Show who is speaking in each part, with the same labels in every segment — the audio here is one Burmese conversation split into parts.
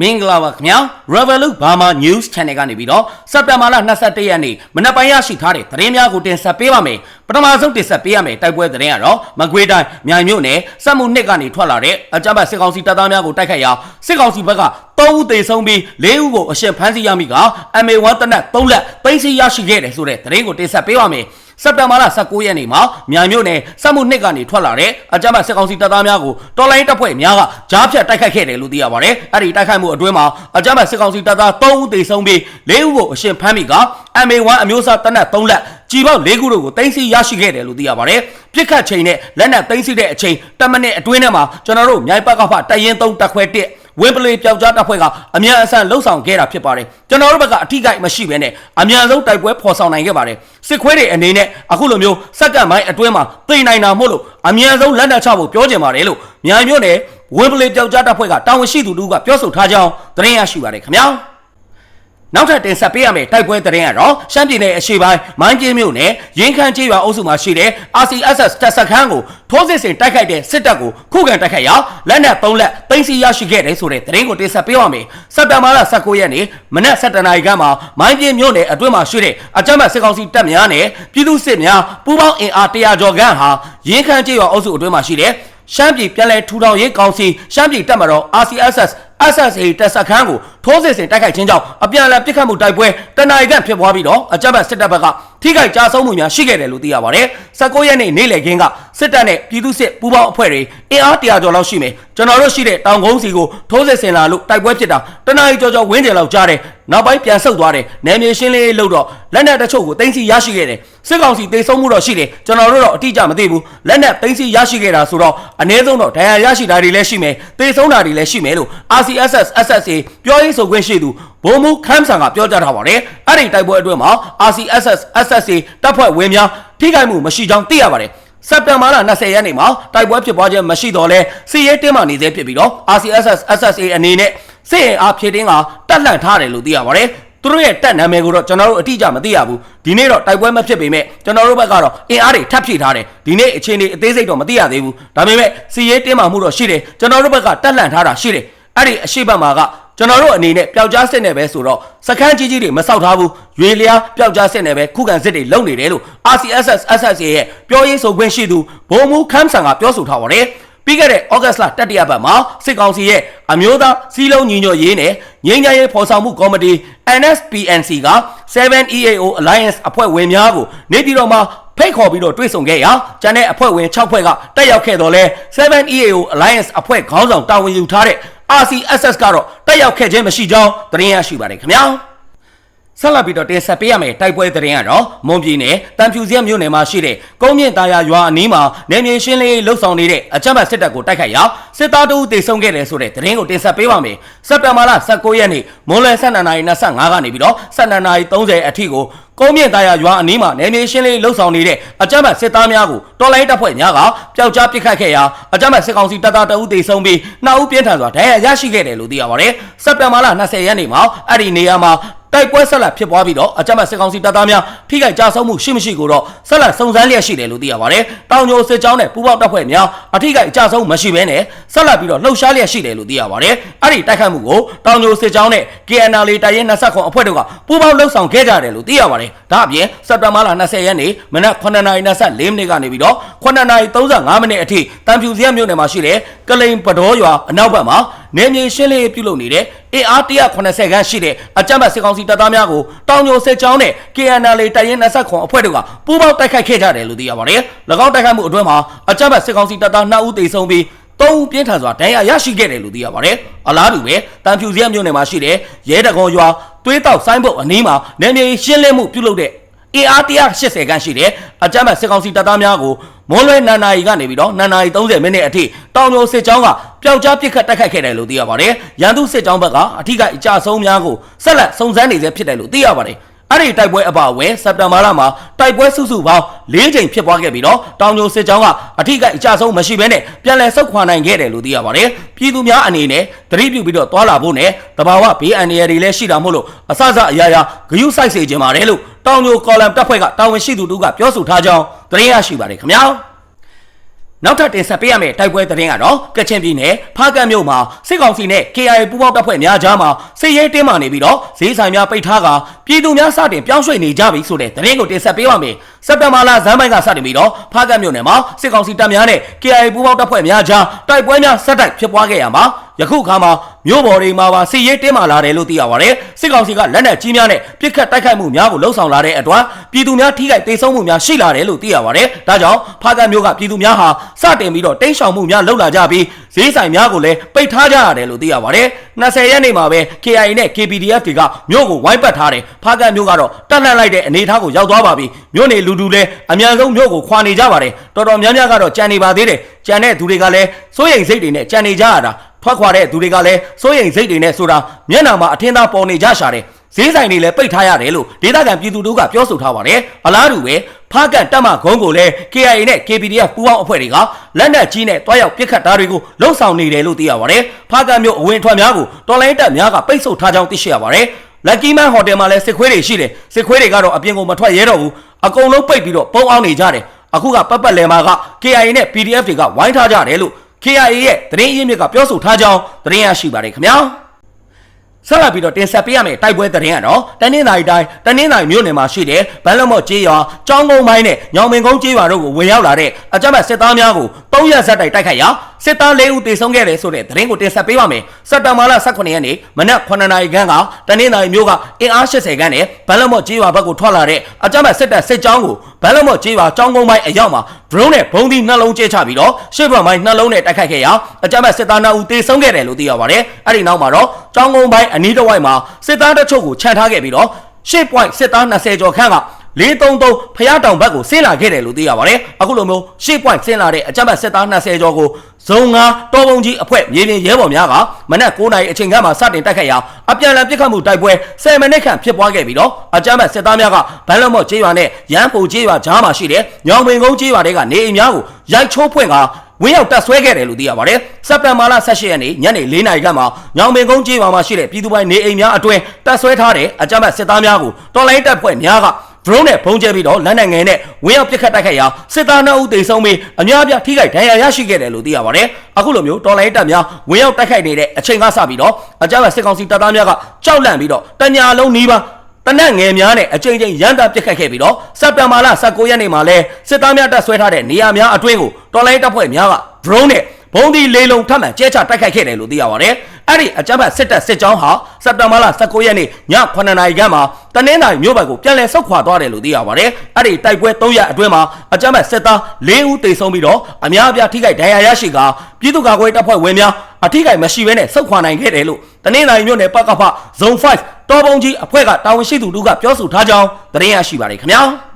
Speaker 1: မင်္ဂလာပါခင်ဗျာ Revolut Burma News Channel ကနေပြီးတော့စက်တင်ဘာလ22ရက်နေ့မနက်ပိုင်းရရှိထားတဲ့သတင်းများကိုတင်ဆက်ပေးပါမယ်ပထမဆုံးတင်ဆက်ပေးရမယ်တိုက်ပွဲသတင်းကတော့မကွေးတိုင်းမြိုင်မြို့နယ်စက်မှုနှစ်ကနေထွက်လာတဲ့အကြမ်းဖက်စစ်ကောင်စီတပ်သားများကိုတိုက်ခိုက်ရာစစ်ကောင်စီဘက်က3ဦးသေဆုံးပြီး4ဦးကိုအရှင်ဖမ်းဆီးရမိက MA1 တနက်3လက်သိမ်းဆီးရရှိခဲ့တယ်ဆိုတဲ့သတင်းကိုတင်ဆက်ပေးပါမယ် စက်တင်ဘာလ19ရက်နေ့မှာမြန်မြို့နယ်စက်မှုနှစ်ကနေထွက်လာတဲ့အကြမ်းဖက်စစ်ကောင်စီတပ်သားများကိုတော်လိုင်းတပ်ဖွဲ့များကကြားဖြတ်တိုက်ခိုက်ခဲ့တယ်လို့သိရပါတယ်။အဲ့ဒီတိုက်ခိုက်မှုအတွင်းမှာအကြမ်းဖက်စစ်ကောင်စီတပ်သား3ဦးသေဆုံးပြီး4ဦးကိုအရှင်ဖမ်းမိက MA1 အမျိုးအစားတပ်နက်3လက်ကြီးပေါက်၄ခုတို့ကိုတင်စီရရှိခဲ့တယ်လို့သိရပါတယ်။ပြစ်ခတ်ချိန်နဲ့လက်နက်တင်စီတဲ့အချိန်10မိနစ်အတွင်းထဲမှာကျွန်တော်တို့မြိုင်ပတ်ကဖတရင်3တက်ခွဲ1 ဝင်းပလေပျောက်ကြားတပ်ဖွဲ့ကအမြန်အဆန်လှုပ်ဆောင်ခဲ့တာဖြစ်ပါတယ်ကျွန်တော်တို့ဘက်ကအထိကိမရှိဘဲနဲ့အမြန်ဆုံးတိုက်ပွဲဖော်ဆောင်နိုင်ခဲ့ပါတယ်စစ်ခွေးတွေအနေနဲ့အခုလိုမျိုးစက္ကန့်ပိုင်းအတွင်းမှာသိနိုင်တာမို့လို့အမြန်ဆုံးလက်နက်ချဖို့ပြောချင်ပါတယ်လို့မြိုင်မြို့နယ်ဝင်းပလေပျောက်ကြားတပ်ဖွဲ့ကတာဝန်ရှိသူတို့ကပြောဆိုထားကြောင်းသတင်းရရှိပါတယ်ခင်ဗျာ နောက်ထပ်တင်ဆက်ပေးရမယ့်တိုက်ပွဲသတင်းကတော့ရှမ်းပြည်နယ်အရှေ့ပိုင်းမိုင်းကျင်းမြို့နယ်ရင်းခမ်းကျေးရွာအုပ်စုမှာရှိတဲ့ RCSS တပ်စခန်းကိုထိုးစစ်ဆင်တိုက်ခိုက်တဲ့စစ်တပ်ကိုခုခံတိုက်ခိုက်ရာလက်နက်၃လက်သိမ်းဆီးရရှိခဲ့တယ်ဆိုတဲ့သတင်းကိုတင်ဆက်ပေးပါမယ်။စက်တဘာလ19ရက်နေ့မနက်7:00နာရီခန့်မှာမိုင်းကျင်းမြို့နယ်အတွင်းမှာရှိတဲ့အကြမ်းဖက်စစ်ကောင်စီတပ်များနဲ့ပြည်သူစစ်များပူးပေါင်းအင်အား100ကျော်ခန့်ဟာရင်းခမ်းကျေးရွာအုပ်စုအတွင်းမှာရှိတဲ့ရှမ်းပြည်ပြည်လဲထူထောင်ရေးကောင်စီရှမ်းပြည်တပ်မတော် RCSS SSA တပ်စခန်းကိုထိုးစစ်ဆင်တိုက်ခိုက်ခြင်းကြောင့်အပြန်အလှန်ပစ်ခတ်မှုတိုက်ပွဲတနအီကန်ဖြစ်ပွားပြီးတော့အကြမ်းဖက်စစ်တပ်ဘက်ကထိခိုက်ကြဆုံးမှုများရှိခဲ့တယ်လို့သိရပါတယ်။19ရက်နေ့နေ့လယ်ခင်းကစစ်တပ်နဲ့ပြည်သူစစ်ပူးပေါင်းအဖွဲ့တွေအင်အား100ကျော်လောက်ရှိမယ်။ကျွန်တော်တို့ရှိတဲ့တောင်ကုန်းစီကိုထိုးစစ်ဆင်လာလို့တိုက်ပွဲဖြစ်တာတနအီကျော်ကျော်ဝင်းကျင်လောက်ကြားတယ်။နောက်ပိုင်းပြန်ဆုတ်သွားတယ်။နယ်မြေရှင်းလင်းရေးလုပ်တော့လက်နက်တချို့ကိုတင်စီရရှိခဲ့တယ်။စစ်ကောင်စီတေဆုံးမှုတော့ရှိတယ်။ကျွန်တော်တို့တော့အတိအကျမသိဘူး။လက်နက်တင်စီရရှိခဲ့တာဆိုတော့အ ਨੇ ဆုံးတော့ဒဏ်ရာရရှိတာတွေလည်းရှိမယ်။တေဆုံးတာတွေလည်းရှိမယ်လို့ RCSS SSA ပြောရေးဆိုခွင့်ရှိသူဘုံမူခမ်းဆန်ကပြောကြားထားပါတယ်။အဲ့ဒီတိုက်ပွဲအတွင်းမှာ RCSS SSA တပ်ဖွဲ့ဝင်များထိခိုက်မှုမရှိကြောင်းသိရပါတယ်။စက်တင်ဘာလ20ရက်နေ့မှာတိုက်ပွဲဖြစ်ပွားခြင်းမရှိတော့လဲစီရဲတင်းမှနေသေးဖြစ်ပြီးတော့ RCSS SSA အနေနဲ့စစ်ရင်အားဖြည့်တင်းကတက်လှန့်ထားတယ်လို့သိရပါတယ်။သူတို့ရဲ့တက်နာမည်ကိုတော့ကျွန်တော်တို့အတိအကျမသိရဘူးဒီနေ့တော့တိုက်ပွဲမဖြစ်ပေမဲ့ကျွန်တော်တို့ဘက်ကတော့အင်အားတွေထပ်ဖြည့်ထားတယ်ဒီနေ့အခြေအနေအသေးစိတ်တော့မသိရသေးဘူးဒါပေမဲ့စီရဲတင်းမှမှုတော့ရှိတယ်ကျွန်တော်တို့ဘက်ကတက်လှန့်ထားတာရှိတယ် အဲ့ဒီအရှိတ်ဘက်မှာကကျွန်တော်တို့အနေနဲ့ပျောက်ကြားစစ်နဲ့ပဲဆိုတော့စခန်းကြီးကြီးတွေမဆောက်ထားဘူးရွေလျားပျောက်ကြားစစ်နဲ့ပဲခုခံစစ်တွေလုပ်နေတယ်လို့ RCSS SSA ရဲ့ပြောရေးဆိုခွင့်ရှိသူဘုံမူခမ်းဆန်ကပြောဆိုထားပါတယ်ပြီးခဲ့တဲ့ဩဂတ်လတတိယပတ်မှာစစ်ကောင်စီရဲ့အမျိုးသားစီးလုံးညီညွတ်ရေးနဲ့ငြိမ်းချမ်းရေးဖော်ဆောင်မှုကော်မတီ NSPNC က 7EAO Alliance အဖွဲ့ဝင်များကိုနေပြည်တော်မှာဖိတ်ခေါ်ပြီးတော့တွေ့ဆုံခဲ့ရာကျန်တဲ့အဖွဲ့ဝင်6ဖွဲ့ကတက်ရောက်ခဲ့တော့လဲ 7EAO Alliance အဖွဲ့ခေါင်းဆောင်တာဝန်ယူထားတဲ့ RCSS ကတော့တက်ရောက်ခဲ့ခြင်းမရှိကြောင်းသတင်းရရှိပါတယ်ခင်ဗျာ ဆက်လက်ပြီးတော့တင်ဆက်ပေးရမယ်တိုက်ပွဲသတင်းကတော့မွန်ပြည်နယ်တန်ဖြူစရက်မြို့နယ်မှာရှိတဲ့ကုန်းမြင့်တာယာရွာအနီးမှာနေမြေရှင်းလင်းရေးလှုပ်ဆောင်နေတဲ့အကြမ်းဖက်စစ်တပ်ကိုတိုက်ခိုက်ရာစစ်သားတို့တေဆုံးခဲ့တယ်ဆိုတဲ့သတင်းကိုတင်ဆက်ပေးပါမယ်စက်တင်ဘာလ19ရက်နေ့မွန်လွယ်12:25ကနေပြီးတော့12:30အထိကိုကုန်းမြင့်တာယာရွာအနီးမှာနေမြေရှင်းလင်းလှုပ်ဆောင်နေတဲ့အကြမ်းဖက်စစ်သားများကိုတော်လိုင်းတပ်ဖွဲ့များကပျောက်ကြားပစ်ခတ်ခဲ့ရာအကြမ်းဖက်စစ်ကောင်စီတပ်သားတအုပ်တေဆုံးပြီးနှစ်ဦးပြင်းထန်စွာဒဏ်ရာရရှိခဲ့တယ်လို့သိရပါတယ်စက်တင်ဘာလ20ရက်နေ့မှာအဲ့ဒီနေရာမှာ တိုက်ပွဲဆက်လက်ဖြစ်ပွားပြီးတော့အကြမ်းဖက်စစ်ကောင်စီတပ်သားများထိခိုက်ကြဆုံးမှုရှိမရှိကိုတော့ဆက်လက်စုံစမ်းလျက်ရှိတယ်လို့သိရပါတယ်။တောင်ညိုစစ်ကြောင်းနဲ့ပူးပေါင်းတပ်ဖွဲ့များအထိခိုက်ကြဆုံးမရှိဘဲနဲ့ဆက်လက်ပြီးတော့လှုပ်ရှားလျက်ရှိတယ်လို့သိရပါတယ်။အဲ့ဒီတိုက်ခိုက်မှုကိုတောင်ညိုစစ်ကြောင်းနဲ့ KNL တိုင်းရင်29အဖွဲ့တို့ကပူးပေါင်းလှုပ်ဆောင်ခဲ့ကြတယ်လို့သိရပါတယ်။ဒါအပြင်စက်တင်ဘာလ20ရက်နေ့မနက်9:24မိနစ်ကနေပြီးတော့9:35မိနစ်အထိတန်ဖြူစရက်မြို့နယ်မှာရှိတဲ့ကလိန်ပဒေါ်ရွာအနောက်ဘက်မှာ နေမြေရှင်းလင်းပြုလုပ်နေတဲ့အင်အား180ခန်းရှိတဲ့အကြမ်းဖက်စစ်ကောင်စီတပ်သားများကိုတောင်ညိုစစ်ကြောင်းနဲ့ KNL တိုင်ရင်29အဖွဲ့တို့ကပူးပေါင်းတိုက်ခိုက်ခဲ့ကြတယ်လို့သိရပါတယ်။၎င်းတိုက်ခိုက်မှုအတွင်းမှာအကြမ်းဖက်စစ်ကောင်စီတပ်သား2ဦးသေဆုံးပြီးသုံးဦးပြင်းထန်စွာဒဏ်ရာရရှိခဲ့တယ်လို့သိရပါတယ်။အလားတူပဲတန်ဖြူစရက်မြို့နယ်မှာရှိတဲ့ရဲတကောရွာသွေးတောက်ဆိုင်းဘုတ်အနီးမှာနေမြေရှင်းလင်းမှုပြုလုပ်တဲ့အင်အား180ခန်းရှိတဲ့အကြမ်းဖက်စစ်ကောင်စီတပ်သားများကိုမွန်လွဲနန်နာရီကနေပြီးတော့နန်နာရီ30မိနစ်အထိတောင်ညိုစစ်ကြောင်းက ပျောက်ကြားပစ်ခတ်တိုက်ခိုက်ခဲ့တယ်လို့သိရပါတယ်။ရန်သူစစ်ကြောင်းဘက်ကအထိကအကြဆုံးများကိုဆက်လက်စုံစမ်းနေဆဲဖြစ်တယ်လို့သိရပါတယ်။အဲ့ဒီတိုက်ပွဲအပါအဝင်စက်တင်ဘာလမှာတိုက်ပွဲစုစုပေါင်း၄ချိန်ဖြစ်ပွားခဲ့ပြီးတော့တောင်ညိုစစ်ကြောင်းကအထိကအကြဆုံးမရှိဘဲနဲ့ပြန်လည်ဆုတ်ခွာနိုင်ခဲ့တယ်လို့သိရပါတယ်။ပြည်သူများအနေနဲ့သတိပြုပြီးတော့တွာလာဖို့နဲ့တဘာဝဘေးအန္တရာယ်တွေလည်းရှိတာမို့လို့အစစအရာရာဂယုစိုက်စေခြင်းပါတယ်လို့တောင်ညိုကော်လမ်တပ်ဖွဲ့ကတာဝန်ရှိသူတို့ကပြောဆိုထားကြောင်းသတင်းရရှိပါတယ်ခင်ဗျာ။ နောက်ထပ်တင်ဆက်ပေးရမယ့်တိုက်ပွဲသတင်းကတော့ကချင်ပြည်နယ်ဖားကတ်မြို့မှာစစ်ကောင်စီနဲ့ KIA ပူးပေါင်းတပ်ဖွဲ့များကြားမှာစစ်ရေးတင်းမာနေပြီးတော့ဈေးဆိုင်များပိတ်ထားကပြည်သူများစတင်ပြောင်းရွှေ့နေကြပြီဆိုတဲ့သတင်းကိုတင်ဆက်ပေးပါမယ်။စက်တဘာလဇန်ပိုင်းကစတင်ပြီးတော့ဖားကတ်မြို့နယ်မှာစစ်ကောင်စီတပ်များနဲ့ KIA ပူးပေါင်းတပ်ဖွဲ့များကြားတိုက်ပွဲများဆက်တိုက်ဖြစ်ပွားခဲ့ရမှာယခုအခါမှာမြို့ပေါ်တွေမှာပါစစ်ရေးတင်းမာလာတယ်လို့သိရပါတယ်။စစ်ကောင်စီကလက်နက်ကြီးများနဲ့ပစ်ခတ်တိုက်ခိုက်မှုများကိုလှုံ့ဆော်လာတဲ့အတွက်ပြည်သူများထိခိုက်ဒေဆုံးမှုများရှိလာတယ်လို့သိရပါတယ်။ဒါကြောင့်ဖားကတ်မြို့ကပြည်သူများဟာစတင်ပြီးတော့တိန့်ရှောင်မှုများလှုပ်လာကြပြီး ဈေးဆိုင်များကိုလည်းပိတ်ထားကြရတယ်လို့သိရပါတယ်။20ရက်နေ့မှာပဲ KIA နဲ့ KPDF တွေကမြို့ကိုဝိုင်းပတ်ထားတယ်။ဖားကတ်မြို့ကတော့တက်လှန့်လိုက်တဲ့အနေအထားကိုရောက်သွားပါပြီ။မြို့နေလူတူလည်းအများဆုံးမြို့ကိုခွာနေကြပါတယ်။တော်တော်များများကတော့ကြံနေပါသေးတယ်။ကြံတဲ့သူတွေကလည်းစိုးရိမ်စိတ်တွေနဲ့ကြံနေကြရတာ ထွက်ခွာတဲ့သူတွေကလည်းစိုးရိမ်စိတ်တွေနဲ့ဆိုတာမျက်နှာမှာအထင်သာပေါ်နေကြရှာတယ်ဈေးဆိုင်တွေလည်းပိတ်ထားရတယ်လို့ဒေသခံပြည်သူတို့ကပြောဆိုထားပါတယ်အလားတူပဲဖားကန်တက်မဂုံးကိုလည်း KIA နဲ့ KPDF ပူးပေါင်းအဖွဲ့တွေကလက်နက်ကြီးနဲ့တွားရောက်ပစ်ခတ်တာတွေကိုလှုံ့ဆော်နေတယ်လို့သိရပါတယ်ဖားကန်မြို့အဝင်ထွက်များကိုတော်လိုင်းတပ်များကပိတ်ဆို့ထားကြောင်းသိရှိရပါတယ်လက်ကီမန်ဟိုတယ်မှာလည်းစစ်ခွေးတွေရှိတယ်စစ်ခွေးတွေကတော့အပြင်ကိုမထွက်ရဲတော့ဘူးအကုန်လုံးပိတ်ပြီးတော့ပုံအောင်နေကြတယ်အခုကပတ်ပတ်လည်မှာက KIA နဲ့ PDF တွေကဝိုင်းထားကြတယ်လို့ KIA ရဲ့သတင်းရင်းမြစ်ကပြောဆိုထားကြောင်းသတင်းရရှိပါတယ်ခင်ဗျာဆက်လက်ပြီးတော့တင်ဆက်ပေးရမယ့်တိုက်ပွဲသတင်းကတော့တနင်္သာရီတိုင်းတနင်္သာရီမြို့နယ်မှာရှိတဲ့ဘန်လမော့ကျေးရွာကျောင်းကုန်းပိုင်းနဲ့ညောင်ပင်ကုန်းကျေးရွာတို့ကိုဝင်ရောက်လာတဲ့အကြမ်းဖက်စစ်သားများကို၃ရက်ဆက်တိုက်တိုက်ခိုက်ရာ စစ်သား၄ဦးတေဆုံးခဲ့တယ်ဆိုတဲ့သတင်းကိုတင်ဆက်ပေးပါမယ်စက်တဘာလ18ရက်နေ့မနက်9နာရီခန့်ကတနင်္သာရီမြို့ကအင်အား80ခန်းနဲ့ဘန်လမော့ကျေးရွာဘက်ကိုထွက်လာတဲ့အကြမ်းဖက်စစ်တပ်စစ်ကြောင်းကိုဘန်လမော့ကျေးရွာကျောင်းကုန်းပိုင်းအရောက်မှာ drone နဲ့ဘုံသီးနှလုံးကျဲချပြီးတော့ရှေ့ဘက်ပိုင်းနှလုံးနဲ့တိုက်ခိုက်ခဲ့ရာအကြမ်းဖက်စစ်သား2ဦးတေဆုံးခဲ့တယ်လို့သိရပါတယ်အဲ့ဒီနောက်မှာတော့ကျောင်းကုန်းပိုင်းအနီးတစ်ဝိုက်မှာစစ်သားတချို့ကိုခြံထားခဲ့ပြီးတော့ရှေ့ point စစ်သား20ကျော်ခန့်က 433ဖျားတောင်ဘက်ကိုဆင်းလာခဲ့တယ်လို့သိရပါတယ်အခုလိုမျိုးရှေ့ point ဆင်းလာတဲ့အကြမ်းဖက်စစ်သား20ကျော်ကိုဇုံငါတော်ပုံကြီးအဖွဲ့မြေပြင်ရဲဘော်များကမနက်9နာရီအချိန်ခန့်မှာစတင်တိုက်ခိုက်ရာအပြန်အလှန်ပစ်ခတ်မှုတိုက်ပွဲ10မိနစ်ခန့်ဖြစ်ပွားခဲ့ပြီးတော့အကြမ်းဖက်စစ်သားများကဘန်လမော့ကျေးရွာနဲ့ရန်ပုံကျေးရွာကြားမှာရှိတဲ့ညောင်ပင်ကုန်းကျေးရွာတွေကနေအိမ်များကိုရိုက်ချိုးဖွင့်ကဝင်းရောက်တက်ဆွဲခဲ့တယ်လို့သိရပါတယ်။စက်တင်ဘာလ18ရက်နေ့ညနေ4နာရီခန့်မှာညောင်ပင်ကုန်းကျေးရွာမှာရှိတဲ့ပြည်သူပိုင်းနေအိမ်များအတွင်းတက်ဆွဲထားတဲ့အကြမ်းဖက်စစ်သားများကိုတော်လိုင်းတပ်ဖွဲ့များက drone နဲ့ဖုံးကျဲပြီးတော့လက်နက်ငယ်နဲ့ဝင်းရောက်ပစ်ခတ်တိုက်ခိုက်ရာစစ်သား2ဦးသေဆုံးပြီးအများအပြားထိခိုက်ဒဏ်ရာရရှိခဲ့တယ်လို့သိရပါတယ်။အခုလိုမျိုးတော်လိုင်းတပ်များဝင်းရောက်တိုက်ခိုက်နေတဲ့အချိန်ကစပြီးတော့အကြမ်းဖက်စစ်ကောင်စီတပ်သားများကကြောက်လန့်ပြီးတော့တညာလုံးနီးပါးတနက်ငယ်များနဲ့အကြိမ်ကြိမ်ရန်တာပစ်ခတ်ခဲ့ပြီးတော့စက်တဘာလ19ရက်နေ့မှာလဲစစ်သားများတပ်ဆွဲထားတဲ့နေရာများအတွင်းကိုတော်လိုင်းတပ်ဖွဲ့များက drone နဲ့ ဘုံဒီလေးလုံးထပ်မံကျဲချတိုက်ခိုက်ခဲ့တယ်လို့သိရပါတယ်။အဲ့ဒီအကြမ်းဖက်စစ်တပ်စစ်ကြောင်းဟာစက်တဘာလ19ရက်နေ့ည9နာရီခန့်မှာတနင်္လာရီမြို့ဘက်ကိုပြန်လည်ဆုတ်ခွာသွားတယ်လို့သိရပါတယ်။အဲ့ဒီတိုက်ပွဲ3ရက်အတွင်းမှာအကြမ်းဖက်စစ်သား4ဦးသေဆုံးပြီးတော့အများအပြားထိခိုက်ဒဏ်ရာရရှိကပြည်သူ့ကာကွယ်တပ်ဖွဲ့ဝင်များအထိခိုက်မရှိဘဲနဲ့ဆုတ်ခွာနိုင်ခဲ့တယ်လို့တနင်္လာရီမြို့နယ်ပကဖဇုံ5တော်ပုံကြီးအဖွဲ့ကတာဝန်ရှိသူတို့ကပြောဆိုထားကြောင်းသတင်းရရှိပါတယ်ခင်ဗျာ။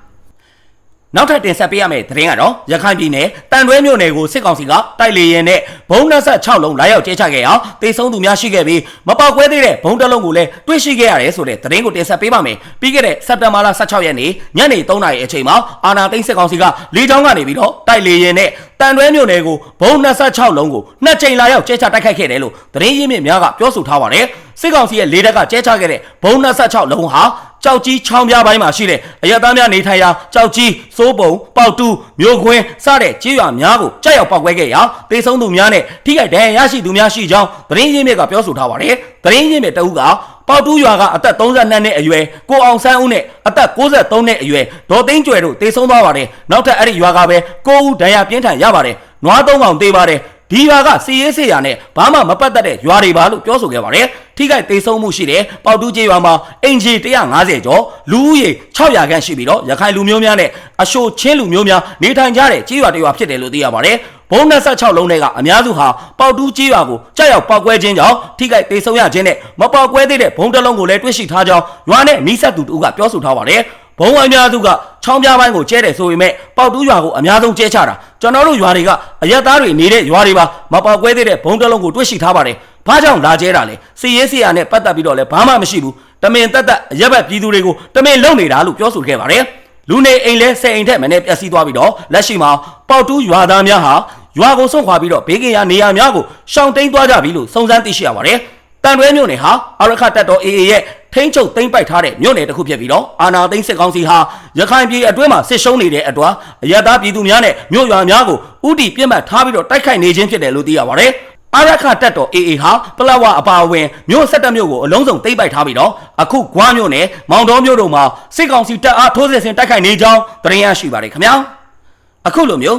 Speaker 1: နောက်ထပ်တင်ဆက်ပေးရမယ့်သတင်းကတော့ရခိုင်ပြည်နယ်တန်တွဲမြို့နယ်ကိုစစ်ကောင်စီကတိုက်လေရင်နဲ့ဘုံ26လုံးလာရောက်ကျဲချခဲ့အောင်တေဆုံးသူများရှိခဲ့ပြီးမပေါက်ကွဲသေးတဲ့ဘုံတစ်လုံးကိုလည်းတွေ့ရှိခဲ့ရတယ်ဆိုတဲ့သတင်းကိုတင်ဆက်ပေးပါမယ်။ပြီးခဲ့တဲ့စက်တင်ဘာလ16ရက်နေ့ညနေ3နာရီအချိန်မှာအာနာသိန်းစစ်ကောင်စီကလေကြောင်းကနေပြီးတော့တိုက်လေရင်နဲ့တန်တွဲမြို့နယ်ကိုဘုံ26လုံးကိုနှစ်ကြိမ်လာရောက်ကျဲချတိုက်ခိုက်ခဲ့တယ်လို့သတင်းရင်းမြစ်များကပြောဆိုထားပါတယ်။စစ်ကောင်စီရဲ့လေတပ်ကကျဲချခဲ့တဲ့ဘုံ26လုံးဟာ ကြောက်ကြီးချောင်းပြားပိုင်းမှာရှိတဲ့အရသားများနေထိုင်ရာကြောက်ကြီးစိုးပုံပေါက်တူးမြို့ခွင်းစတဲ့ကြေးရွာများကိုကြောက်ရောက်ပောက်ကွဲခဲ့ရာတေဆုံးသူများနဲ့ထိခိုက်ဒဏ်ရာရရှိသူများရှိကြောင်းသတင်းရင်းမြစ်ကပြောဆိုထားပါတယ်သတင်းရင်းမြစ်တအုပ်ကပေါတူးရွာကအသက်32နှစ်အရွယ်ကိုအောင်ဆန်းဦးနဲ့အသက်63နှစ်အရွယ်ဒေါ်သိန်းကျွယ်တို့တေဆုံးသွားပါတယ်နောက်ထပ်အဲ့ဒီရွာကပဲကိုဦးဒဏ်ရာပြင်းထန်ရပါတယ်နွားသုံးကောင်တေးပါတယ် ဒီရွာကစီရေးစေရနဲ့ဘာမှမပတ်သက်တဲ့ရွာတွေပါလို့ပြောဆိုခဲ့ပါတယ်ထိခိုက်သေးဆုံးမှုရှိတဲ့ပေါတူးကျေးရွာမှာအင်ဂျီ150ကျော်လူဦးရေ600ခန့်ရှိပြီးတော့ရခိုင်လူမျိုးများနဲ့အရှိုချင်းလူမျိုးများနေထိုင်ကြတဲ့ကျေးရွာတွေရွာဖြစ်တယ်လို့သိရပါတယ်ဘုံ26လုံးတွေကအများစုဟာပေါတူးကျေးရွာကိုကြောက်ရောက်ပောက်ကွဲခြင်းကြောင့်ထိခိုက်သေးဆုံးရခြင်းနဲ့မပောက်ကွဲသေးတဲ့ဘုံတစ်လုံးကိုလည်းတွေ့ရှိထားကြောင်းရွာနဲ့နီးစပ်သူတို့ကပြောဆိုထားပါတယ် ဘုံအများစုကချောင်းပြားပိုင်းကိုကျဲတယ်ဆိုပေမဲ့ပေါက်တူးရွာကိုအများဆုံးကျဲချတာကျွန်တော်တို့ရွာတွေကအရက်သားတွေနေတဲ့ရွာတွေပါမပေါက်ကွဲသေးတဲ့ဘုံတစ်လုံးကိုတွေ့ရှိထားပါတယ်ဘာကြောင့်လာကျဲတာလဲစီရေးစီရနဲ့ပတ်သက်ပြီးတော့လည်းဘာမှမရှိဘူးတမင်တက်တက်အရက်ဘက်ပြည်သူတွေကိုတမင်လုံနေတာလို့ပြောဆိုခဲ့ပါတယ်လူနေအိမ်လဲဆယ်အိမ်ထက်မနဲ့ပျက်စီးသွားပြီးတော့လက်ရှိမှာပေါက်တူးရွာသားများဟာရွာကိုဆုံးခွာပြီးတော့ဘေးကင်းရာနေရာများကိုရှောင်တိန်သွားကြပြီလို့စုံစမ်းသိရှိရပါတယ်တန်တွဲမြို့နယ်ဟာအရခတ်တပ်တော် AA ရဲ့ ထိထိန်းချုပ်သိမ်းပိုက်ထားတဲ့မြို့နယ်တစ်ခုဖြစ်ပြီးတော့အာနာသိန်းစစ်ကောင်စီဟာရခိုင်ပြည်အတွင်းမှာစစ်ရှုံးနေတဲ့အတွက်အရတားပြည်သူများနဲ့မြို့ရွာများကိုဥတီပြစ်မှတ်ထားပြီးတော့တိုက်ခိုက်နေခြင်းဖြစ်တယ်လို့သိရပါတယ်။အာရခတက်တော် AA ဟာပလဝအပါအဝင်မြို့ဆက်တက်မြို့ကိုအလုံးစုံသိမ်းပိုက်ထားပြီးတော့အခုဂွားမြို့နယ်မောင်တော်မြို့တို့မှာစစ်ကောင်စီတပ်အားထိုးစစ်ဆင်တိုက်ခိုက်နေကြောင်းသတင်းရရှိပါတယ်ခင်ဗျာ။အခုလိုမျိုး